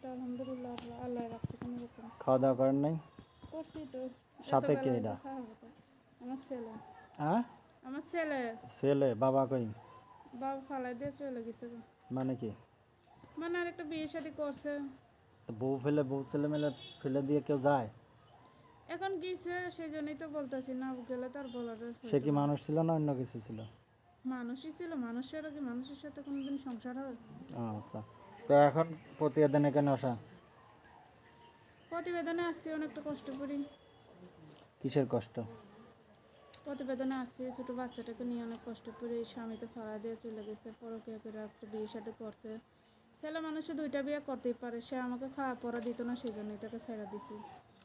তো আলহামদুলিল্লাহ আল্লাহ রাখছে কোনো রকম। খাওয়া দাওয়া করেন নাই? করছি তো। সাথে কে এটা? আমার ছেলে। হ্যাঁ? আমার ছেলে। ছেলে বাবা কই? বাবা ফালাই দিয়ে চলে গেছে মানে কি? মানে বিয়ে শাদি করছে। বউ ফেলে বউ ছেলে মেলে ফেলে দিয়ে কেউ যায়? এখন গিয়েছে সেই জন্যই তো বলতেছি না গেলে তার বলার সে কি মানুষ ছিল না অন্য কিছু ছিল? মানুষই ছিল মানুষেরও কি মানুষের সাথে কোনোদিন সংসার হয়? আচ্ছা। তো এখন প্রতিবেদন এখানে আসা? প্রতিবেদনে আসছি অনেকটা কষ্ট করি। কিসের কষ্ট? প্রতিবেদনে আসছি ছোটো বাচ্চাটাকে নিয়ে অনেক কষ্ট করে। স্বামী তো ফাড়া দিয়ে চলে গেছে পরকিয়া করে একটা বিয়ের সাথে করছে। ছেলে মানুষে দুইটা বিয়ে করতেই পারে সে আমাকে খাওয়া পড়া দিত না সেই জন্যই তাকে ছেড়ে দিছি।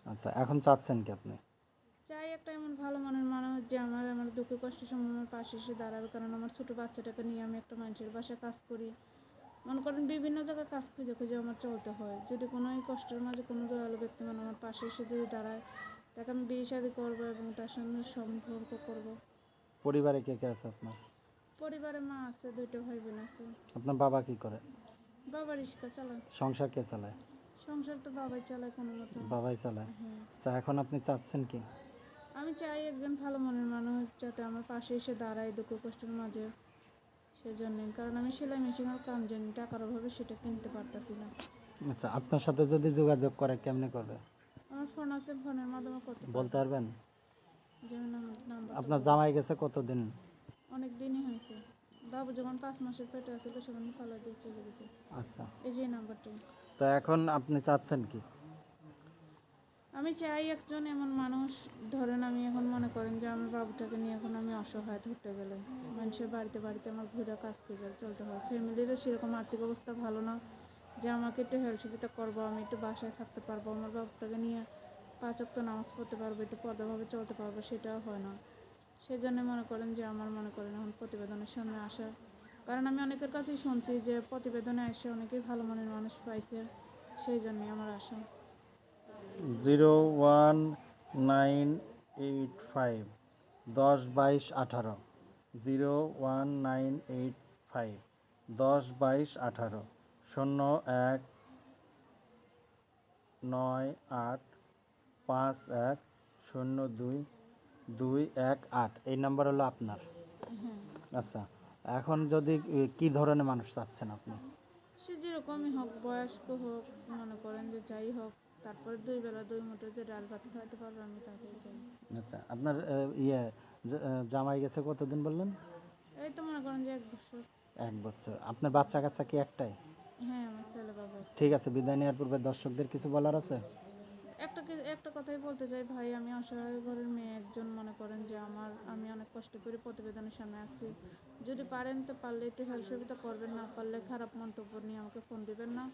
আচ্ছা এখন চাচ্ছেন কি আপনি? চাই একটা এমন ভালো মনের মানুষ যে আমার আমার দুঃখ কষ্টের সময় আমার পাশে এসে দাঁড়াবে কারণ আমার ছোটো বাচ্চাটাকে নিয়ে আমি একটা মানুষের বাসায় কাজ করি। মনে করেন বিভিন্ন জায়গায় কাজ খুঁজে খুঁজে আমার চলতে হয়। যদি কোনো এই কষ্টের মাঝে কোনো দয়ালু ব্যক্তি মানে আমার পাশে এসে যদি দাঁড়ায় তাকে আমি বিয়ে শাদি করব এবং তার সঙ্গে সম্পর্ক করব। পরিবারে কে কে আছে আপনার? পরিবারে মা আছে দুইটা ভাই বোন আছে। আপনার বাবা কি করে? বাবা রিক্সা চালায়। সংসার কে চালায়? সংসার তো বাবাই চালায় কোনো মতো। বাবাই চালায়? হ্যাঁ। আচ্ছা এখন আপনি চাচ্ছেন কি? আমি চাই একজন ভালো মনের মানুষ যাতে আমার পাশে এসে দাঁড়ায় দুঃখ কষ্টের মাঝে। সেজন্যই। কারণ আমি সেলাই মেশিনের কাম জানি টাকার অভাবে সেটা কিনতে পারতাছি না। আচ্ছা আপনার সাথে যদি যোগাযোগ করে কেমনে করবে? আমার ফোন আছে ফোনের মাধ্যমে করতে বলতে পারবেন? যেমন নাম্বার আপনার জামাই গেছে কতদিন? অনেক দিনই হয়েছে। বাবু যখন পাঁচ মাসের পেটে আছে তো সেখানে ফালা দিয়ে চলে গেছে। আচ্ছা। এই যে এই নাম্বারটাই তো এখন আপনি চাচ্ছেন কি? আমি চাই একজন এমন মানুষ ধরেন আমি এখন মনে আমার বাবুটাকে নিয়ে এখন আমি অসহায় ধরতে গেলে মানুষের বাড়িতে বাড়িতে আমার ঘুরে কাজ করে চলতে হয়। ফ্যামিলিরও সেরকম আর্থিক অবস্থা ভালো না যে আমাকে একটু হেল্প সুবিধা করব, আমি একটু বাসায় থাকতে পারব, আমার বাবুটাকে নিয়ে পাঁচ অক্ত নামাজ পড়তে পারব, একটু পদাভাবে চলতে পারব, সেটাও হয় না। সেই জন্য মনে করেন যে আমার মনে করেন এখন প্রতিবেদনের সামনে আসা। কারণ আমি অনেকের কাছেই শুনছি যে প্রতিবেদনে এসে অনেকেই ভালো মনের মানুষ পাইছে, সেই জন্যই আমার আশা। Zero one nine eight five. দশ বাইশ আঠারো zero one nine eight five দশ বাইশ আঠারো শূন্য এক নয় আট পাঁচ এক শূন্য দুই দুই এক আট এই নাম্বার হলো আপনার। আচ্ছা এখন যদি কি ধরনের মানুষ চাচ্ছেন আপনি? সে যেরকমই হোক বয়স্ক হোক মনে করেন যে যাই হোক তারপরে দুই বেলা দুই মুঠো যে ডাল ভাত খাইতে পারবে আমি তাকে চাই। আচ্ছা আপনার ইয়ে জামাই গেছে কতদিন বললেন? এই তো মনে করেন যে এক বছর। এক বছর। আপনার বাচ্চা কাচ্চা কি একটাই? হ্যাঁ আমার ছেলে বাবা। ঠিক আছে বিদায় নেওয়ার পূর্বে দর্শকদের কিছু বলার আছে? একটা কি- একটা কথাই বলতে চাই ভাই আমি অসহায় ঘরের মেয়ে একজন মনে করেন যে আমার আমি অনেক কষ্ট করে প্রতিবেদনের সামনে আছি। যদি পারেন তো পারলে একটু হেল্প সুবিধা করবেন না পারলে খারাপ মন্তব্য নিয়ে আমাকে ফোন দিবেন না।